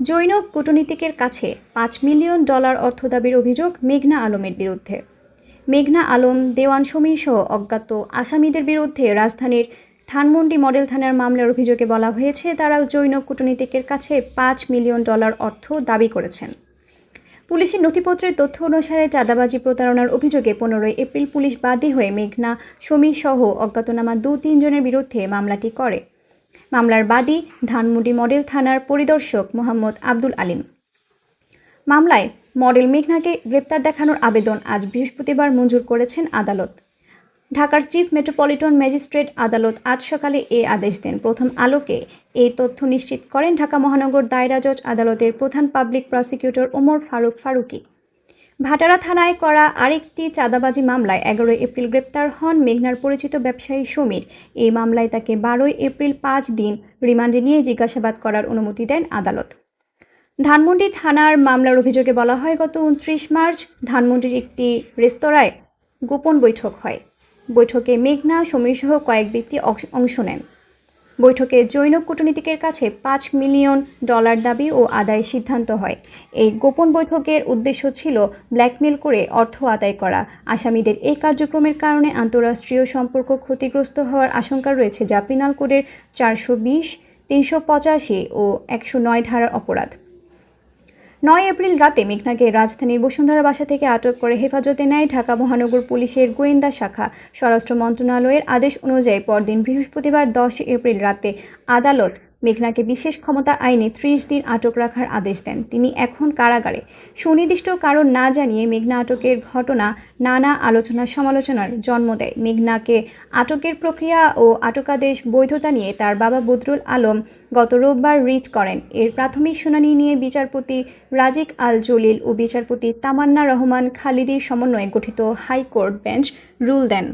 জৈন কূটনীতিকের কাছে পাঁচ million dollar অর্থ দাবির অভিযোগ মেঘনা আলমের বিরুদ্ধে। মেঘনা আলম, দেওয়ান সমীর সহ অজ্ঞাত আসামিদের বিরুদ্ধে রাজধানীর ধানমন্ডি মডেল থানার মামলার অভিযোগে বলা হয়েছে তারা জৈন কূটনীতিকের কাছে পাঁচ মিলিয়ন ডলার অর্থ দাবি করেছেন। পুলিশের নথিপত্রের তথ্য অনুসারে চাঁদাবাজি প্রতারণার অভিযোগে পনেরোই এপ্রিল পুলিশ বাদী হয়ে মেঘনা, সমীর সহ অজ্ঞাতনামা দু তিনজনের বিরুদ্ধে মামলাটি করে। মামলার বাদী ধানমুডি মডেল থানার পরিদর্শক মোহাম্মদ আব্দুল আলিম। মামলায় মডেল মেঘনাকে গ্রেপ্তার দেখানোর আবেদন আজ বৃহস্পতিবার মঞ্জুর করেছেন আদালত। ঢাকার চিফ মেট্রোপলিটন ম্যাজিস্ট্রেট আদালত আজ সকালে এ আদেশ দেন। প্রথম আলোকে এই তথ্য নিশ্চিত করেন ঢাকা মহানগর দায়রা জজ আদালতের প্রধান পাবলিক প্রসিকিউটর ওমর ফারুক ফারুকি। ভাটারা থানায় করা আরেকটি চাঁদাবাজি মামলায় এগারোই এপ্রিল গ্রেপ্তার হন মেঘনার পরিচিত ব্যবসায়ী সমীর। এই মামলায় তাকে বারোই এপ্রিল পাঁচ দিন রিমান্ডে নিয়ে জিজ্ঞাসাবাদ করার অনুমতি দেন আদালত। ধানমন্ডি থানার মামলার অভিযোগে বলা হয়, গত উনত্রিশ মার্চ ধানমন্ডির একটি রেস্তোরাঁয় গোপন বৈঠক হয়। বৈঠকে মেঘনা, সমীরসহ কয়েক ব্যক্তি অংশ- অংশ নেন। বৈঠকে জৈন কূটনীতিকের কাছে পাঁচ মিলিয়ন ডলার দাবি ও আদায় সিদ্ধান্ত হয়। এই গোপন বৈঠকের উদ্দেশ্য ছিল ব্ল্যাকমেল করে অর্থ আদায় করা। আসামিদের এই কার্যক্রমের কারণে আন্তঃরাষ্ট্রীয় সম্পর্ক ক্ষতিগ্রস্ত হওয়ার আশঙ্কা রয়েছে যা পিনাল কোডের চারশো বিশ, তিনশো পঁচাশি ও একশো নয় ধারার অপরাধ। নয় এপ্রিল রাতে মেঘনাকে রাজধানীর বসুন্ধরা বাসা থেকে আটক করে হেফাজতে নেয় ঢাকা মহানগর পুলিশের গোয়েন্দা শাখা। স্বরাষ্ট্র মন্ত্রণালয়ের আদেশ অনুযায়ী পরদিন বৃহস্পতিবার দশ এপ্রিল রাতে আদালত মেঘনাকে বিশেষ ক্ষমতা আইনে ত্রিশ দিন আটক রাখার আদেশ দেন। তিনি এখন কারাগারে। সুনির্দিষ্ট কারণ না জানিয়ে মেঘনা আটকের ঘটনা নানা আলোচনা সমালোচনার জন্ম দেয়। মেঘনাকে আটকের প্রক্রিয়া ও আটকাদেশ বৈধতা নিয়ে তার বাবা বদরুল আলম গত রোববার রিট করেন। এর প্রাথমিক শুনানি নিয়ে বিচারপতি রাজিক আল জলিল ও বিচারপতি তামান্না রহমান খালিদির সমন্বয়ে গঠিত হাইকোর্ট বেঞ্চ রুল দেন।